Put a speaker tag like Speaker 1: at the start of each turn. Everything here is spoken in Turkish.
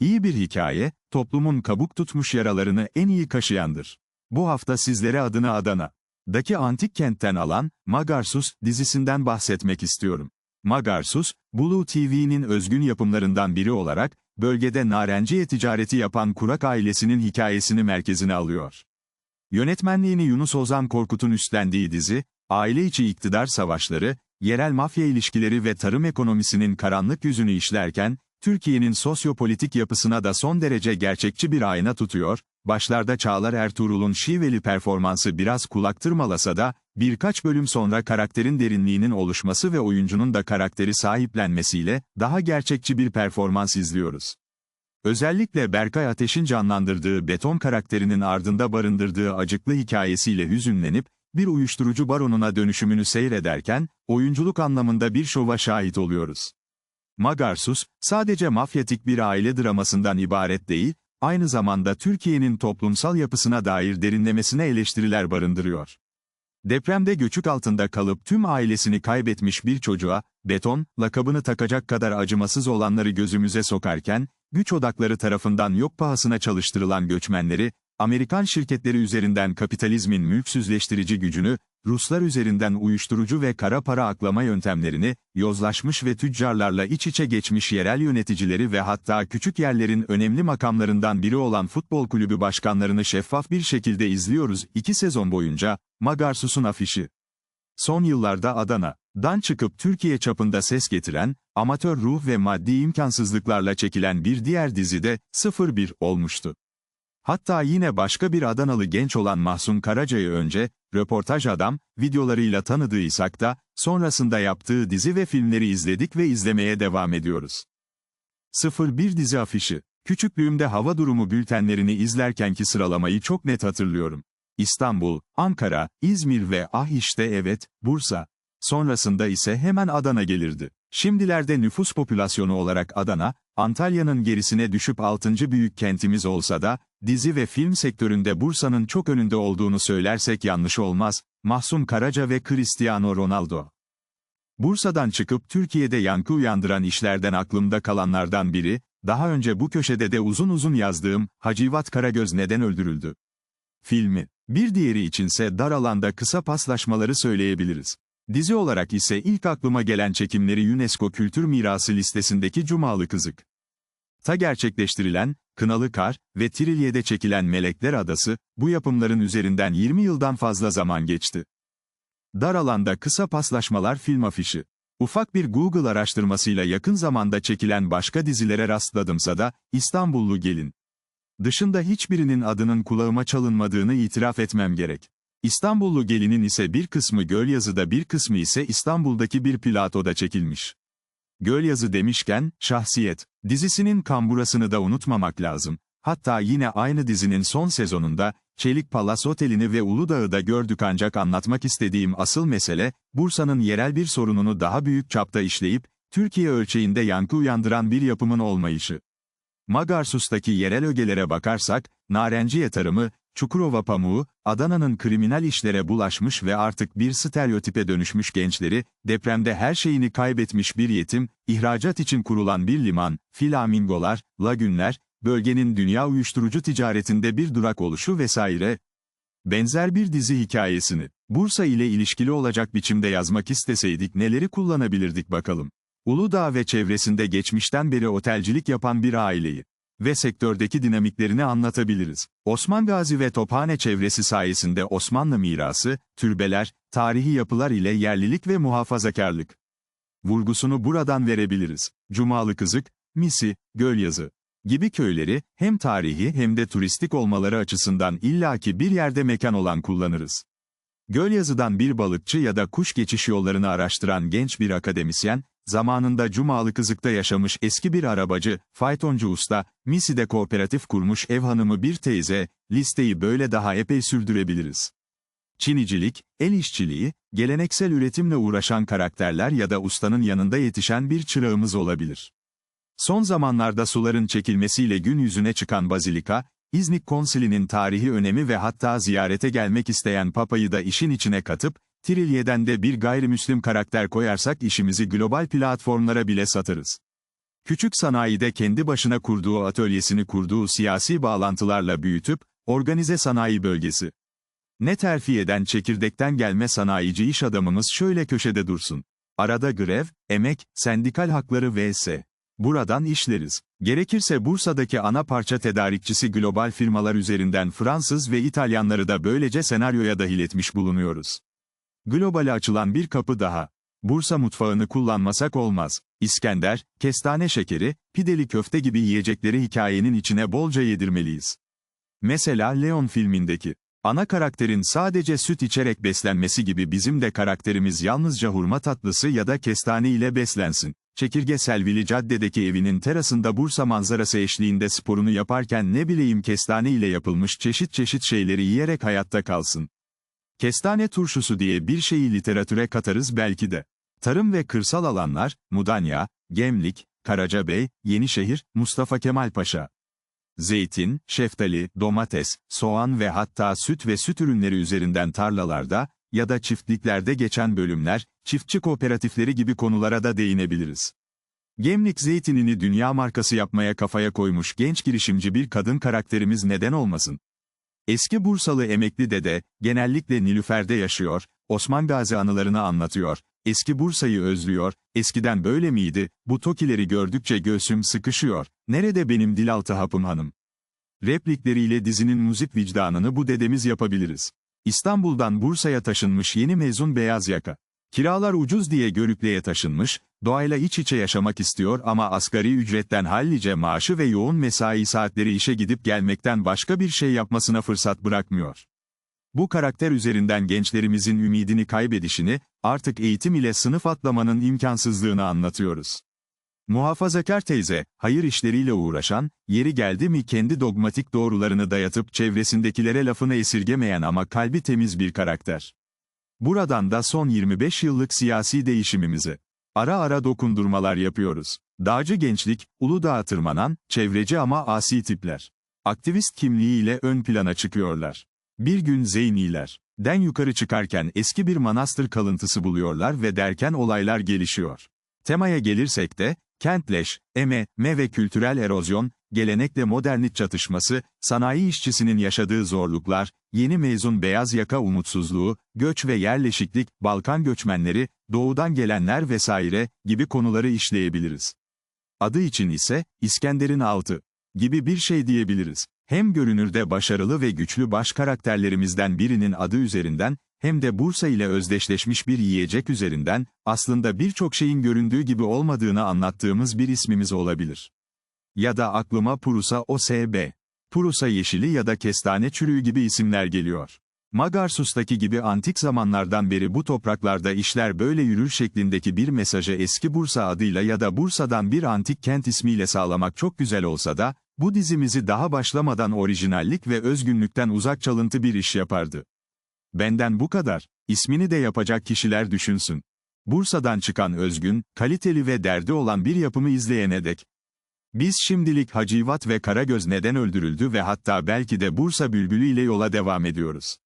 Speaker 1: İyi bir hikaye, toplumun kabuk tutmuş yaralarını en iyi kaşıyandır. Bu hafta sizlere adını Adana, antik kentten alan, Magarsus dizisinden bahsetmek istiyorum. Magarsus, Blue TV'nin özgün yapımlarından biri olarak, bölgede narenciye ticareti yapan Kurak ailesinin hikayesini merkezine alıyor. Yönetmenliğini Yunus Ozan Korkut'un üstlendiği dizi, aile içi iktidar savaşları, yerel mafya ilişkileri ve tarım ekonomisinin karanlık yüzünü işlerken, Türkiye'nin sosyopolitik yapısına da son derece gerçekçi bir ayna tutuyor, başlarda Çağlar Ertuğrul'un şiveli performansı biraz kulaktırmalasa da, birkaç bölüm sonra karakterin derinliğinin oluşması ve oyuncunun da karakteri sahiplenmesiyle, daha gerçekçi bir performans izliyoruz. Özellikle Berkay Ateş'in canlandırdığı beton karakterinin ardında barındırdığı acıklı hikayesiyle hüzünlenip, bir uyuşturucu baronuna dönüşümünü seyrederken, oyunculuk anlamında bir şova şahit oluyoruz. Magarsus, sadece mafyatik bir aile dramasından ibaret değil, aynı zamanda Türkiye'nin toplumsal yapısına dair derinlemesine eleştiriler barındırıyor. Depremde göçük altında kalıp tüm ailesini kaybetmiş bir çocuğa, beton, lakabını takacak kadar acımasız olanları gözümüze sokarken, güç odakları tarafından yok pahasına çalıştırılan göçmenleri, Amerikan şirketleri üzerinden kapitalizmin mülksüzleştirici gücünü, Ruslar üzerinden uyuşturucu ve kara para aklama yöntemlerini, yozlaşmış ve tüccarlarla iç içe geçmiş yerel yöneticileri ve hatta küçük yerlerin önemli makamlarından biri olan futbol kulübü başkanlarını şeffaf bir şekilde izliyoruz iki sezon boyunca, Magarsus'un afişi. Son yıllarda Adana'dan çıkıp Türkiye çapında ses getiren, amatör ruh ve maddi imkansızlıklarla çekilen bir diğer dizide 0-1 olmuştu. Hatta yine başka bir Adanalı genç olan Mahsun Karaca'yı önce, röportaj adam, videolarıyla tanıdıysak da, sonrasında yaptığı dizi ve filmleri izledik ve izlemeye devam ediyoruz. 01 dizi afişi. Küçüklüğümde hava durumu bültenlerini izlerkenki sıralamayı çok net hatırlıyorum. İstanbul, Ankara, İzmir ve ah işte evet, Bursa. Sonrasında ise hemen Adana gelirdi. Şimdilerde nüfus popülasyonu olarak Adana, Antalya'nın gerisine düşüp 6. büyük kentimiz olsa da, dizi ve film sektöründe Bursa'nın çok önünde olduğunu söylersek yanlış olmaz, Mahsun Karaca ve Cristiano Ronaldo. Bursa'dan çıkıp Türkiye'de yankı uyandıran işlerden aklımda kalanlardan biri, daha önce bu köşede de uzun uzun yazdığım, Hacivat Karagöz neden öldürüldü? Filmi. Bir diğeri içinse dar alanda kısa paslaşmaları söyleyebiliriz. Dizi olarak ise ilk aklıma gelen çekimleri UNESCO Kültür Mirası listesindeki Cumalı Kızık. Ta gerçekleştirilen, Kınalı Kar ve Trilye'de çekilen Melekler Adası, bu yapımların üzerinden 20 yıldan fazla zaman geçti. Dar alanda kısa paslaşmalar film afişi. Ufak bir Google araştırmasıyla yakın zamanda çekilen başka dizilere rastladımsa da, İstanbullu Gelin. Dışında hiçbirinin adının kulağıma çalınmadığını itiraf etmem gerek. İstanbullu Gelin'in ise bir kısmı Gölyazı'da bir kısmı ise İstanbul'daki bir platoda çekilmiş. Gölyazı demişken, Şahsiyet, dizisinin kamburasını da unutmamak lazım. Hatta yine aynı dizinin son sezonunda, Çelik Palas Oteli'ni ve Uludağ'ı da gördük ancak anlatmak istediğim asıl mesele, Bursa'nın yerel bir sorununu daha büyük çapta işleyip, Türkiye ölçeğinde yankı uyandıran bir yapımın olmayışı. Magarsus'taki yerel ögelere bakarsak, narenciye tarımı, Çukurova pamuğu, Adana'nın kriminal işlere bulaşmış ve artık bir stereotipe dönüşmüş gençleri, depremde her şeyini kaybetmiş bir yetim, ihracat için kurulan bir liman, flamingolar, lagünler, bölgenin dünya uyuşturucu ticaretinde bir durak oluşu vesaire. Benzer bir dizi hikayesini, Bursa ile ilişkili olacak biçimde yazmak isteseydik neleri kullanabilirdik bakalım. Uludağ ve çevresinde geçmişten beri otelcilik yapan bir aileyi, ve sektördeki dinamiklerini anlatabiliriz. Osman Gazi ve Tophane çevresi sayesinde Osmanlı mirası, türbeler, tarihi yapılar ile yerlilik ve muhafazakarlık. Vurgusunu buradan verebiliriz. Cumalı Kızık, Misi, Gölyazı gibi köyleri, hem tarihi hem de turistik olmaları açısından illaki bir yerde mekan olan kullanırız. Gölyazı'dan bir balıkçı ya da kuş geçiş yollarını araştıran genç bir akademisyen, zamanında Cumalı Kızık'ta yaşamış eski bir arabacı, faytoncu usta, Misi'de kooperatif kurmuş ev hanımı bir teyze, listeyi böyle daha epey sürdürebiliriz. Çinicilik, el işçiliği, geleneksel üretimle uğraşan karakterler ya da ustanın yanında yetişen bir çırağımız olabilir. Son zamanlarda suların çekilmesiyle gün yüzüne çıkan bazilika, İznik Konsili'nin tarihi önemi ve hatta ziyarete gelmek isteyen papayı da işin içine katıp, Trilye'den de bir gayrimüslim karakter koyarsak işimizi global platformlara bile satarız. Küçük sanayide kendi başına kurduğu atölyesini kurduğu siyasi bağlantılarla büyütüp, organize sanayi bölgesi. Ne terfi eden çekirdekten gelme sanayici iş adamımız şöyle köşede dursun. Arada grev, emek, sendikal hakları vs. Buradan işleriz. Gerekirse Bursa'daki ana parça tedarikçisi global firmalar üzerinden Fransız ve İtalyanları da böylece senaryoya dahil etmiş bulunuyoruz. Globale açılan bir kapı daha. Bursa mutfağını kullanmasak olmaz. İskender, kestane şekeri, pideli köfte gibi yiyecekleri hikayenin içine bolca yedirmeliyiz. Mesela Leon filmindeki ana karakterin sadece süt içerek beslenmesi gibi bizim de karakterimiz yalnızca hurma tatlısı ya da kestane ile beslensin. Çekirge Selvili Cadde'deki evinin terasında Bursa manzarası eşliğinde sporunu yaparken ne bileyim kestane ile yapılmış çeşit çeşit şeyleri yiyerek hayatta kalsın. Kestane turşusu diye bir şeyi literatüre katarız belki de. Tarım ve kırsal alanlar, Mudanya, Gemlik, Karacabey, Yenişehir, Mustafa Kemal Paşa. Zeytin, şeftali, domates, soğan ve hatta süt ve süt ürünleri üzerinden tarlalarda ya da çiftliklerde geçen bölümler, çiftçi kooperatifleri gibi konulara da değinebiliriz. Gemlik zeytinini dünya markası yapmaya kafaya koymuş genç girişimci bir kadın karakterimiz neden olmasın? Eski Bursalı emekli dede, genellikle Nilüfer'de yaşıyor, Osman Gazi anılarını anlatıyor, eski Bursa'yı özlüyor, eskiden böyle miydi, bu tokileri gördükçe göğsüm sıkışıyor, nerede benim dilaltı hapım hanım? Replikleriyle dizinin müzik vicdanını bu dedemiz yapabiliriz. İstanbul'dan Bursa'ya taşınmış yeni mezun beyaz yaka. Kiralar ucuz diye Görükle'ye taşınmış, doğayla iç içe yaşamak istiyor ama asgari ücretten hallice maaşı ve yoğun mesai saatleri işe gidip gelmekten başka bir şey yapmasına fırsat bırakmıyor. Bu karakter üzerinden gençlerimizin ümidini kaybedişini, artık eğitim ile sınıf atlamanın imkansızlığını anlatıyoruz. Muhafazakar teyze, hayır işleriyle uğraşan, yeri geldi mi kendi dogmatik doğrularını dayatıp çevresindekilere lafını esirgemeyen ama kalbi temiz bir karakter. Buradan da son 25 yıllık siyasi değişimimizi. Ara ara dokundurmalar yapıyoruz. Dağcı gençlik, Uludağ'a tırmanan, çevreci ama asi tipler. Aktivist kimliğiyle ön plana çıkıyorlar. Bir gün zeyniler. Den yukarı çıkarken eski bir manastır kalıntısı buluyorlar ve derken olaylar gelişiyor. Temaya gelirsek de, kentleş, eme, me ve kültürel erozyon, gelenekle modernit çatışması, sanayi işçisinin yaşadığı zorluklar, yeni mezun beyaz yaka umutsuzluğu, göç ve yerleşiklik, Balkan göçmenleri, doğudan gelenler vesaire gibi konuları işleyebiliriz. Adı için ise, İskender'in altı gibi bir şey diyebiliriz. Hem görünürde başarılı ve güçlü baş karakterlerimizden birinin adı üzerinden, hem de Bursa ile özdeşleşmiş bir yiyecek üzerinden, aslında birçok şeyin göründüğü gibi olmadığını anlattığımız bir ismimiz olabilir. Ya da aklıma Purusa OSB, Purusa yeşili ya da kestane çürüğü gibi isimler geliyor. Magarsus'taki gibi antik zamanlardan beri bu topraklarda işler böyle yürür şeklindeki bir mesajı eski Bursa adıyla ya da Bursa'dan bir antik kent ismiyle sağlamak çok güzel olsa da, bu dizimizi daha başlamadan orijinallik ve özgünlükten uzak çalıntı bir iş yapardı. Benden bu kadar, ismini de yapacak kişiler düşünsün. Bursa'dan çıkan özgün, kaliteli ve derdi olan bir yapımı izleyene dek. Biz şimdilik Hacivat ve Karagöz neden öldürüldü ve hatta belki de Bursa Bülbülü ile yola devam ediyoruz.